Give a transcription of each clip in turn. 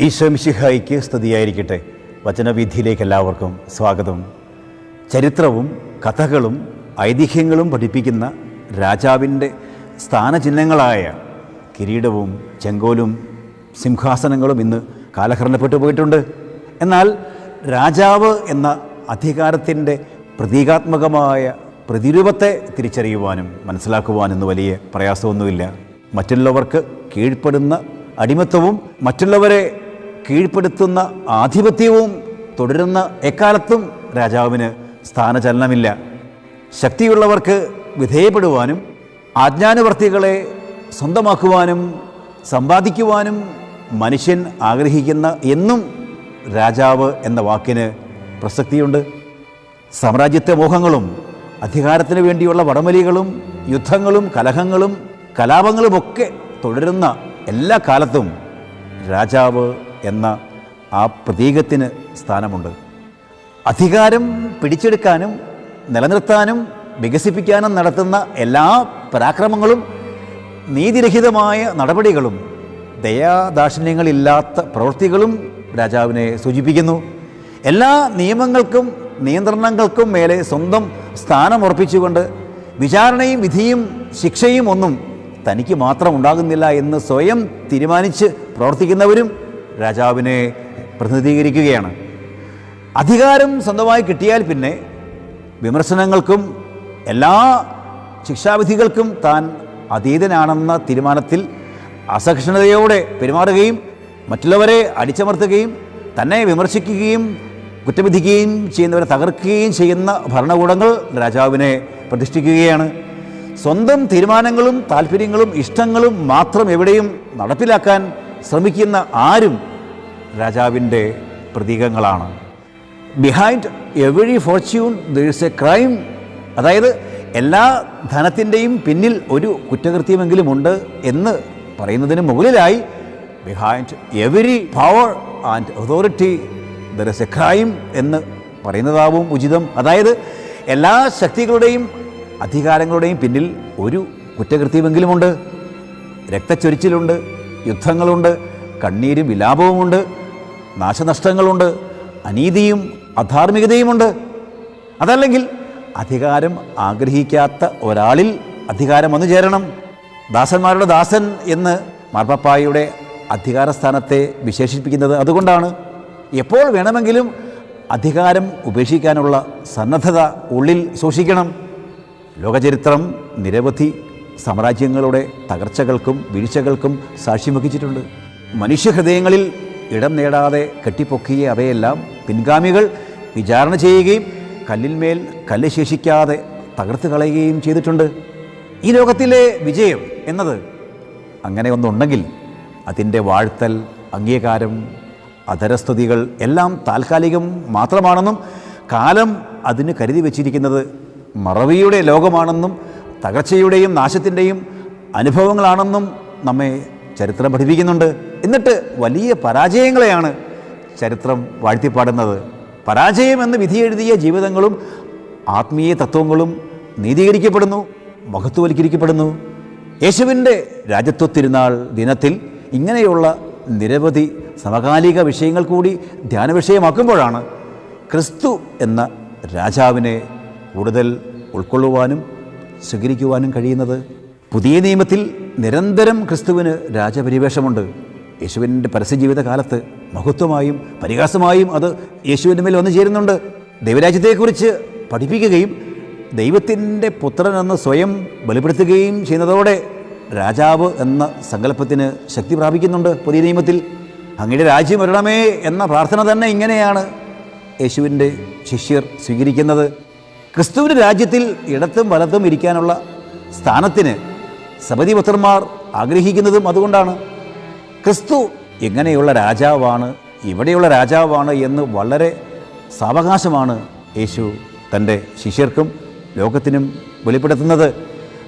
ഈശ്വമിഷിഹായിക്ക് സ്തുതിയായിരിക്കട്ടെ. വചനവിധിയിലേക്ക് എല്ലാവർക്കും സ്വാഗതം. ചരിത്രവും കഥകളും ഐതിഹ്യങ്ങളും പഠിപ്പിക്കുന്ന രാജാവിന്റെ സ്ഥാനചിഹ്നങ്ങളായ കിരീടവും ചെങ്കോലും സിംഹാസനങ്ങളും ഇന്ന് കാലഹരണപ്പെട്ടു പോയിട്ടുണ്ട്. എന്നാൽ രാജാവ് എന്ന അധികാരത്തിന്റെ പ്രതീകാത്മകമായ പ്രതിരൂപത്തെ തിരിച്ചറിയുവാനും മനസ്സിലാക്കുവാനും വലിയ പ്രയാസമൊന്നുമില്ല. മറ്റുള്ളവർക്ക് കീഴ്പ്പെടുന്ന അടിമത്വവും മറ്റുള്ളവരെ കീഴ്പ്പെടുത്തുന്ന ആധിപത്യവും തുടരുന്ന എക്കാലത്തും രാജാവിന് സ്ഥാനചലനമില്ല. ശക്തിയുള്ളവർക്ക് വിധേയപ്പെടുവാനും ആജ്ഞാനുവർത്തികളെ സ്വന്തമാക്കുവാനും സമ്പാദിക്കുവാനും മനുഷ്യൻ ആഗ്രഹിക്കുന്ന എന്നും രാജാവ് എന്ന വാക്കിന് പ്രസക്തിയുണ്ട്. സാമ്രാജ്യത്തെ മോഹങ്ങളും അധികാരത്തിന് വേണ്ടിയുള്ള വടമലികളും യുദ്ധങ്ങളും കലഹങ്ങളും കലാപങ്ങളുമൊക്കെ തുടരുന്ന എല്ലാ കാലത്തും രാജാവ് എന്ന ആ പ്രതീകത്തിന് സ്ഥാനമുണ്ട്. അധികാരം പിടിച്ചെടുക്കാനും നിലനിർത്താനും വികസിപ്പിക്കാനും നടത്തുന്ന എല്ലാ പരാക്രമങ്ങളും നീതിരഹിതമായ നടപടികളും ദയാദാക്ഷിണ്യങ്ങളില്ലാത്ത പ്രവൃത്തികളും രാജാവിനെ സൂചിപ്പിക്കുന്നു. എല്ലാ നിയമങ്ങൾക്കും നിയന്ത്രണങ്ങൾക്കും മേലെ സ്വന്തം സ്ഥാനമുറപ്പിച്ചുകൊണ്ട് വിചാരണയും വിധിയും ശിക്ഷയും ഒന്നും തനിക്ക് മാത്രം ഉണ്ടാകുന്നില്ല എന്ന് സ്വയം തീരുമാനിച്ച് പ്രവർത്തിക്കുന്നവരും രാജാവിനെ പ്രതിനിധീകരിക്കുകയാണ്. അധികാരം സ്വന്തമായി കിട്ടിയാൽ പിന്നെ വിമർശനങ്ങൾക്കും എല്ലാ ശിക്ഷാവിധികൾക്കും താൻ അതീതനാണെന്ന തീരുമാനത്തിൽ അസഹിഷ്ണുതയോടെ പെരുമാറുകയും മറ്റുള്ളവരെ അടിച്ചമർത്തുകയും തന്നെ വിമർശിക്കുകയും കുറ്റവിധിക്കുകയും ചെയ്യുന്നവരെ തകർക്കുകയും ചെയ്യുന്ന ഭരണകൂടങ്ങൾ രാജാവിനെ പ്രതിഷ്ഠിക്കുകയാണ്. സ്വന്തം തീരുമാനങ്ങളും താല്പര്യങ്ങളും ഇഷ്ടങ്ങളും മാത്രം എവിടെയും നടപ്പിലാക്കാൻ ശ്രമിക്കുന്ന ആരും രാജാവിന്റെ പ്രതീകങ്ങളാണ്. Behind every fortune there a crime അതായത് എല്ലാ ധനത്തിന്റെയും പിന്നിൽ ഒരു കുറ്റകൃത്യമെങ്കിലും ഉണ്ട് എന്ന് പറയുന്നതിന് മുകളിലായി behind every power and authority there a crime എന്ന് പറയുന്നതാവും ഉചിതം. അതായത് എല്ലാ ശക്തികളുടെയും അധികാരങ്ങളുടെയും പിന്നിൽ ഒരു കുറ്റകൃത്യമെങ്കിലുമുണ്ട്. രക്തച്ചൊരിച്ചിലുണ്ട് യുദ്ധങ്ങളുണ്ട് കണ്ണീരും വിലാപവുമുണ്ട്. നാശനഷ്ടങ്ങളുണ്ട് അനീതിയും അധാർമികതയുമുണ്ട്. അതല്ലെങ്കിൽ അധികാരം ആഗ്രഹിക്കാത്ത ഒരാളിൽ അധികാരം വന്നു ചേരണം. ദാസന്മാരുടെ ദാസൻ എന്ന് മാർപ്പാപ്പായുടെ അധികാരസ്ഥാനത്തെ വിശേഷിപ്പിക്കുന്നത് അതുകൊണ്ടാണ്. എപ്പോൾ വേണമെങ്കിലും അധികാരം ഉപേക്ഷിക്കാനുള്ള സന്നദ്ധത ഉള്ളിൽ സൂക്ഷിക്കണം. ലോകചരിത്രം നിരവധി സാമ്രാജ്യങ്ങളുടെ തകർച്ചകൾക്കും വീഴ്ചകൾക്കും സാക്ഷ്യം വഹിച്ചിട്ടുണ്ട്. മനുഷ്യഹൃദയങ്ങളിൽ ഇടം നേടാതെ കെട്ടിപ്പൊക്കിയ അവയെല്ലാം പിൻഗാമികൾ വിചാരണ ചെയ്യുകയും കല്ലിന്മേൽ കല്ല് ശേഷിക്കാതെ തകർത്ത് കളയുകയും ചെയ്തിട്ടുണ്ട്. ഈ ലോകത്തിലെ വിജയം എന്നത് അങ്ങനെ ഒന്നുണ്ടെങ്കിൽ അതിന്റെ വാഴ്ത്തൽ അംഗീകാരം അധരസ്തുതികൾ എല്ലാം താൽക്കാലികം മാത്രമാണെന്നും കാലം അതിന് കരുതി വച്ചിരിക്കുന്നത് മറവിയുടെ ലോകമാണെന്നും തകർച്ചയുടെയും നാശത്തിന്റെയും അനുഭവങ്ങളാണെന്നും നമ്മെ ചരിത്രം പഠിപ്പിക്കുന്നുണ്ട്. എന്നിട്ട് വലിയ പരാജയങ്ങളെയാണ് ചരിത്രം വാഴ്ത്തിപ്പാടുന്നത്. പരാജയം എന്ന് വിധിയെഴുതിയ ജീവിതങ്ങളും ആത്മീയ തത്വങ്ങളും നീതീകരിക്കപ്പെടുന്നു മഹത്വവൽക്കരിക്കപ്പെടുന്നു. യേശുവിന്റെ രാജ്യത്വ തിരുനാൾ ദിനത്തിൽ ഇങ്ങനെയുള്ള നിരവധി സമകാലിക വിഷയങ്ങൾ കൂടി ധ്യാന വിഷയമാക്കുമ്പോഴാണ് ക്രിസ്തു എന്ന രാജാവിനെ കൂടുതൽ ഉൾക്കൊള്ളുവാനും സ്വീകരിക്കുവാനും കഴിയുന്നത്. പുതിയ നിയമത്തിൽ നിരന്തരം ക്രിസ്തുവിന് രാജപരിവേഷമുണ്ട്. യേശുവിന്റെ പരസ്യജീവിത കാലത്ത് മഹത്വമായും പരിഹാസമായും അത് യേശുവിന്റെ മേൽ വന്നു ചേരുന്നുണ്ട്. ദൈവരാജ്യത്തെക്കുറിച്ച് പഠിപ്പിക്കുകയും ദൈവത്തിന്റെ പുത്രൻ എന്ന് സ്വയം വെളിപ്പെടുത്തുകയും ചെയ്യുന്നതോടെ രാജാവ് എന്ന സങ്കല്പത്തിന് ശക്തി പ്രാപിക്കുന്നുണ്ട് പുതിയ നിയമത്തിൽ. അങ്ങയുടെ രാജ്യം വരണമേ എന്ന പ്രാർത്ഥന തന്നെ ഇങ്ങനെയാണ് യേശുവിന്റെ ശിഷ്യർ സ്വീകരിക്കുന്നത്. ക്രിസ്തുവിന്റെ രാജ്യത്തിൽ ഇടത്തും വലത്തും ഇരിക്കാനുള്ള സ്ഥാനത്തിന് സബതിപുത്രന്മാർ ആഗ്രഹിക്കുന്നതും അതുകൊണ്ടാണ്. ക്രിസ്തു എങ്ങനെയുള്ള രാജാവാണ് ഇവിടെയുള്ള രാജാവാണ് എന്ന് വളരെ സാവകാശമാണ് യേശു തന്റെ ശിഷ്യർക്കും ലോകത്തിനും വെളിപ്പെടുത്തുന്നത്.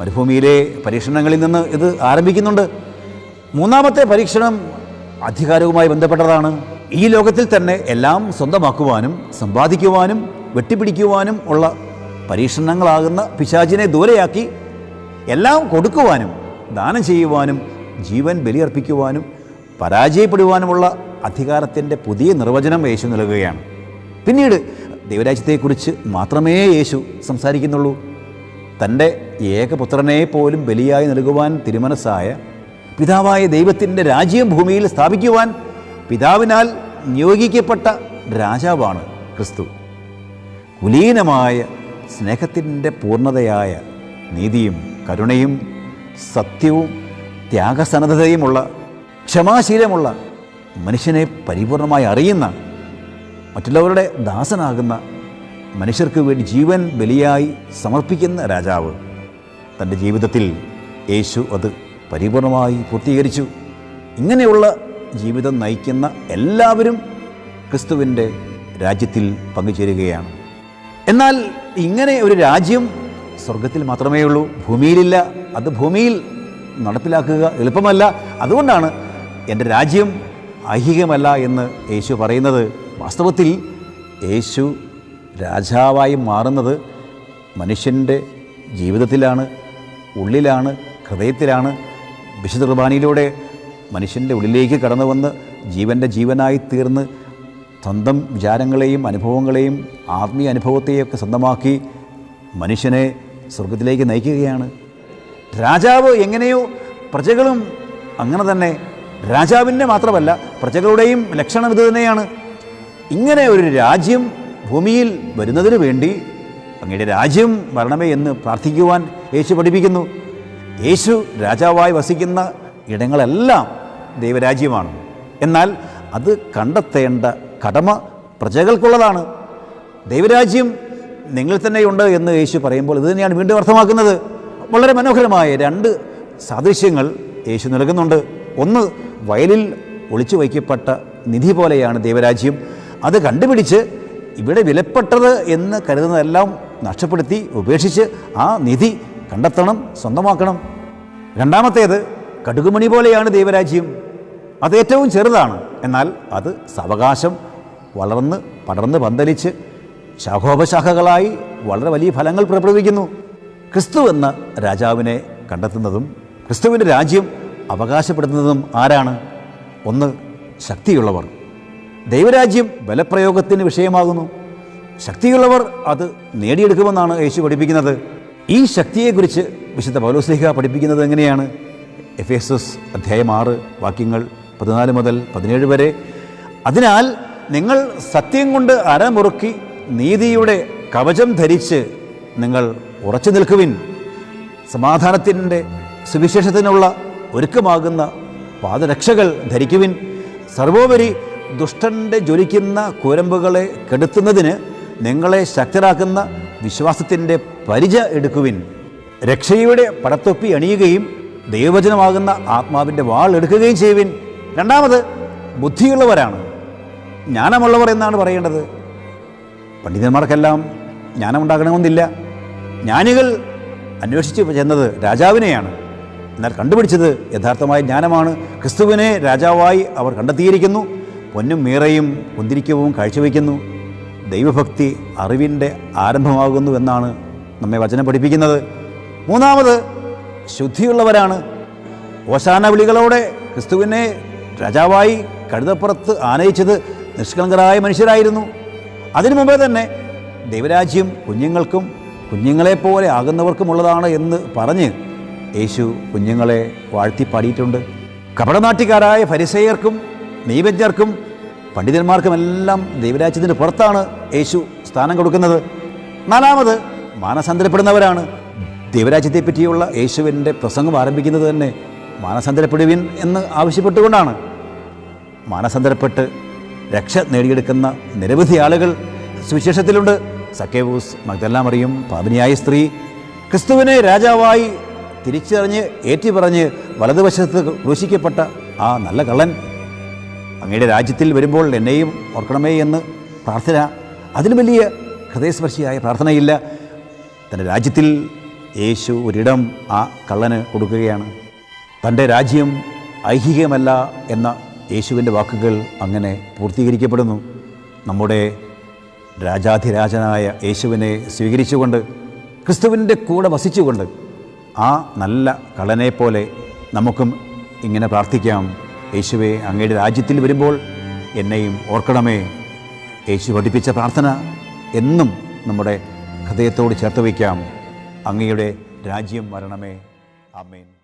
മരുഭൂമിയിലെ പരീക്ഷണങ്ങളിൽ നിന്ന് ഇത് ആരംഭിക്കുന്നുണ്ട്. മൂന്നാമത്തെ പരീക്ഷണം അധികാരവുമായി ബന്ധപ്പെട്ടതാണ്. ഈ ലോകത്തിൽ തന്നെ എല്ലാം സ്വന്തമാക്കുവാനും സമ്പാദിക്കുവാനും വെട്ടിപ്പിടിക്കുവാനും ഉള്ള പരീക്ഷണങ്ങളാകുന്ന പിശാചിനെ ദൂരെയാക്കി എല്ലാം കൊടുക്കുവാനും ദാനം ചെയ്യുവാനും ജീവൻ ബലിയർപ്പിക്കുവാനും പരാജയപ്പെടുവാനുമുള്ള അധികാരത്തിന്റെ പുതിയ നിർവചനം യേശു നൽകുകയാണ്. പിന്നീട് ദൈവരാജ്യത്തെക്കുറിച്ച് മാത്രമേ യേശു സംസാരിക്കുന്നുള്ളൂ. തന്റെ ഏകപുത്രനെ പോലും ബലിയായി നൽകുവാൻ തിരുമനസ്സായ പിതാവായ ദൈവത്തിന്റെ രാജ്യം ഭൂമിയിൽ സ്ഥാപിക്കുവാൻ പിതാവിനാൽ നിയോഗിക്കപ്പെട്ട രാജാവാണ് ക്രിസ്തു. കുലീനമായ സ്നേഹത്തിന്റെ പൂർണതയായ നീതിയും കരുണയും സത്യവും ത്യാഗസന്നദ്ധതയുമുള്ള ക്ഷമാശീലമുള്ള മനുഷ്യനെ പരിപൂർണമായി അറിയുന്ന മറ്റുള്ളവരുടെ ദാസനാകുന്ന മനുഷ്യർക്ക് വേണ്ടി ജീവൻ ബലിയായി സമർപ്പിക്കുന്ന രാജാവ് തന്റെ ജീവിതത്തിൽ യേശു അത് പരിപൂർണമായി പൂർത്തീകരിച്ചു. ഇങ്ങനെയുള്ള ജീവിതം നയിക്കുന്ന എല്ലാവരും ക്രിസ്തുവിന്റെ രാജ്യത്തിൽ പങ്കുചേരുകയാണ്. എന്നാൽ ഇങ്ങനെ ഒരു രാജ്യം സ്വർഗത്തിൽ മാത്രമേ ഉള്ളൂ ഭൂമിയിലില്ല. അത് ഭൂമിയിൽ നടപ്പിലാക്കുക എളുപ്പമല്ല. അതുകൊണ്ടാണ് എന്റെ രാജ്യം ഐഹികമല്ല എന്ന് യേശു പറയുന്നത് വാസ്തവത്തിൽ യേശു രാജാവായി മാറുന്നത് മനുഷ്യന്റെ ജീവിതത്തിലാണ് ഉള്ളിലാണ് ഹൃദയത്തിലാണ്. വിശുദ്ധ കുർബാനയിലൂടെ മനുഷ്യന്റെ ഉള്ളിലേക്ക് കടന്നു വന്ന് ജീവന്റെ ജീവനായി തീർന്ന് സ്വന്തം വിചാരങ്ങളെയും അനുഭവങ്ങളെയും ആത്മീയ അനുഭവത്തെയൊക്കെ സ്വന്തമാക്കി മനുഷ്യനെ സ്വർഗത്തിലേക്ക് നയിക്കുകയാണ്. രാജാവ് എങ്ങനെയോ പ്രജകളും അങ്ങനെ തന്നെ രാജാവിന്റെ മാത്രമല്ല പ്രജകളുടെയും ലക്ഷണം ഇത് തന്നെയാണ്. ഇങ്ങനെ ഒരു രാജ്യം ഭൂമിയിൽ വരുന്നതിന് വേണ്ടി അങ്ങയുടെ രാജ്യം വരണമേ എന്ന് പ്രാർത്ഥിക്കുവാൻ യേശു പഠിപ്പിക്കുന്നു. യേശു രാജാവായി വസിക്കുന്ന ഇടങ്ങളെല്ലാം ദൈവരാജ്യമാണ്. എന്നാൽ അത് കണ്ടെത്തേണ്ട കടമ പ്രജകൾക്കുള്ളതാണ്. ദൈവരാജ്യം നിങ്ങൾ തന്നെയുണ്ട് എന്ന് യേശു പറയുമ്പോൾ ഇത് തന്നെയാണ് വീണ്ടും അർത്ഥമാക്കുന്നത്. വളരെ മനോഹരമായ രണ്ട് സാദൃശ്യങ്ങൾ യേശു നൽകുന്നുണ്ട്. ഒന്ന് വയലിൽ ഒളിച്ചു വയ്ക്കപ്പെട്ട നിധി പോലെയാണ് ദൈവരാജ്യം. അത് കണ്ടുപിടിച്ച് ഇവിടെ വിലപ്പെട്ടത് എന്ന് കരുതുന്നതെല്ലാം നഷ്ടപ്പെടുത്തി ഉപേക്ഷിച്ച് ആ നിധി കണ്ടെത്തണം സ്വന്തമാക്കണം. രണ്ടാമത്തേത് കടുകുമണി പോലെയാണ് ദൈവരാജ്യം. അത് ഏറ്റവും ചെറുതാണ്. എന്നാൽ അത് സാവകാശം വളർന്ന് പടർന്ന് പന്തലിച്ച് ശാഖോപശാഖകളായി വളരെ വലിയ ഫലങ്ങൾ പുറപ്പെടുവിക്കുന്നു ക്രിസ്തു എന്ന രാജാവിനെ കണ്ടെത്തുന്നതും ക്രിസ്തുവിന്റെ രാജ്യം അവകാശപ്പെടുത്തുന്നതും ആരാണ്? ഒന്ന് ശക്തിയുള്ളവർ. ദൈവരാജ്യം ബലപ്രയോഗത്തിന് വിഷയമാകുന്നു. ശക്തിയുള്ളവർ അത് നേടിയെടുക്കുമെന്നാണ് യേശു പഠിപ്പിക്കുന്നത്. ഈ ശക്തിയെക്കുറിച്ച് വിശുദ്ധ പൗലോസ്ലിഹ പഠിപ്പിക്കുന്നത് എങ്ങനെയാണ്? എഫ് എസ് എസ് അധ്യായം ആറ് വാക്യങ്ങൾ പതിനാല് മുതൽ പതിനേഴ് വരെ. അതിനാൽ നിങ്ങൾ സത്യം കൊണ്ട് അരമുറുക്കി നീതിയുടെ കവചം ധരിച്ച് നിങ്ങൾ ഉറച്ചു നിൽക്കുവിൻ. സമാധാനത്തിന്റെ സുവിശേഷത്തിനുള്ള ഒരുക്കമാകുന്ന പാദരക്ഷകൾ ധരിക്കുവിൻ. സർവോപരി ദുഷ്ടന്റെ ജ്വലിക്കുന്ന കുരമ്പുകളെ കെടുത്തുന്നതിന് നിങ്ങളെ ശക്തരാക്കുന്ന വിശ്വാസത്തിന്റെ പരിച എടുക്കുവിൻ. രക്ഷയുടെ പടത്തൊപ്പി അണിയുകയും ദൈവവചനമാകുന്ന ആത്മാവിന്റെ വാൾ എടുക്കുകയും ചെയ്യുവിൻ. രണ്ടാമത് ബുദ്ധിയുള്ളവരാണ്. ജ്ഞാനമുള്ളവർ എന്നാണ് പറയേണ്ടത്. പണ്ഡിതന്മാർക്കെല്ലാം ജ്ഞാനമുണ്ടാകണമെന്നില്ല. ജ്ഞാനികൾ അന്വേഷിച്ച് ചെന്നത് രാജാവിനെയാണ്. എന്നാൽ കണ്ടുപിടിച്ചത് യഥാർത്ഥമായ ജ്ഞാനമാണ്. ക്രിസ്തുവിനെ രാജാവായി അവർ കണ്ടെത്തിയിരിക്കുന്നു. പൊന്നും മീറയും കുന്തിരിക്കവും കാഴ്ചവെക്കുന്നു ദൈവഭക്തി അറിവിന്റെ ആരംഭമാകുന്നു എന്നാണ് നമ്മെ വചനം പഠിപ്പിക്കുന്നത്. മൂന്നാമത് ശുദ്ധിയുള്ളവരാണ്. ഓശാന വിളികളോടെ ക്രിസ്തുവിനെ രാജാവായി കഴുതപ്പുറത്ത് ആനയിച്ചത് നിഷ്കളങ്കരായ മനുഷ്യരായിരുന്നു. അതിനു മുമ്പേ തന്നെ ദൈവരാജ്യം കുഞ്ഞുങ്ങൾക്കും കുഞ്ഞുങ്ങളെപ്പോലെ ആകുന്നവർക്കുമുള്ളതാണ് എന്ന് പറഞ്ഞ് യേശു കുഞ്ഞുങ്ങളെ വാഴ്ത്തിപ്പാടിയിട്ടുണ്ട്. കപടനാട്ടിക്കാരായ ഫരിസേയർക്കും നീവജ്ഞർക്കും പണ്ഡിതന്മാർക്കുമെല്ലാം ദൈവരാജ്യത്തിന് പുറത്താണ് യേശു സ്ഥാനം കൊടുക്കുന്നത്. നാലാമത് മാനസാന്തരപ്പെടുന്നവരാണ്. ദൈവരാജ്യത്തെ പറ്റിയുള്ള യേശുവിന്റെ പ്രസംഗം ആരംഭിക്കുന്നത് തന്നെ മാനസാന്തരപ്പെടുവിൻ എന്ന് ആവശ്യപ്പെട്ടുകൊണ്ടാണ്. മാനസാന്തരപ്പെട്ട് രക്ഷ നേടിയെടുക്കുന്ന നിരവധി ആളുകൾ സുവിശേഷത്തിലുണ്ട്. സക്കേവൂസ് മഗ്ദല്ലാമറിയും പാപിനിയായ സ്ത്രീ ക്രിസ്തുവിനെ രാജാവായി തിരിച്ചറിഞ്ഞ് ഏറ്റുപറഞ്ഞ് വലതുവശത്ത് ക്രൂശിക്കപ്പെട്ട ആ നല്ല കള്ളൻ അങ്ങയുടെ രാജ്യത്തിൽ വരുമ്പോൾ എന്നെയും ഓർക്കണമേ എന്ന് പ്രാർത്ഥന അതിന് വലിയ ഹൃദയസ്പർശിയായ പ്രാർത്ഥനയില്ല. തന്റെ രാജ്യത്തിൽ യേശു ഒരിടം ആ കള്ളന് കൊടുക്കുകയാണ്. തന്റെ രാജ്യം ഐഹികമല്ല എന്ന യേശുവിന്റെ വാക്കുകൾ അങ്ങനെ പൂർത്തീകരിക്കപ്പെടുന്നു. നമ്മുടെ രാജാധിരാജനായ യേശുവിനെ സ്വീകരിച്ചുകൊണ്ട് ക്രിസ്തുവിന്റെ കൂടെ വസിച്ചുകൊണ്ട് ആ നല്ല കള്ളനെ പോലെ നമുക്കും ഇങ്ങനെ പ്രാർത്ഥിക്കാം. യേശുവെ അങ്ങയുടെ രാജ്യത്തിൽ വരുമ്പോൾ എന്നെയും ഓർക്കണമേ. യേശു പഠിപ്പിച്ച പ്രാർത്ഥന എന്നും നമ്മുടെ ഹൃദയത്തോട് ചേർത്ത് വയ്ക്കാം. അങ്ങയുടെ രാജ്യം വരണമേ. ആമേൻ.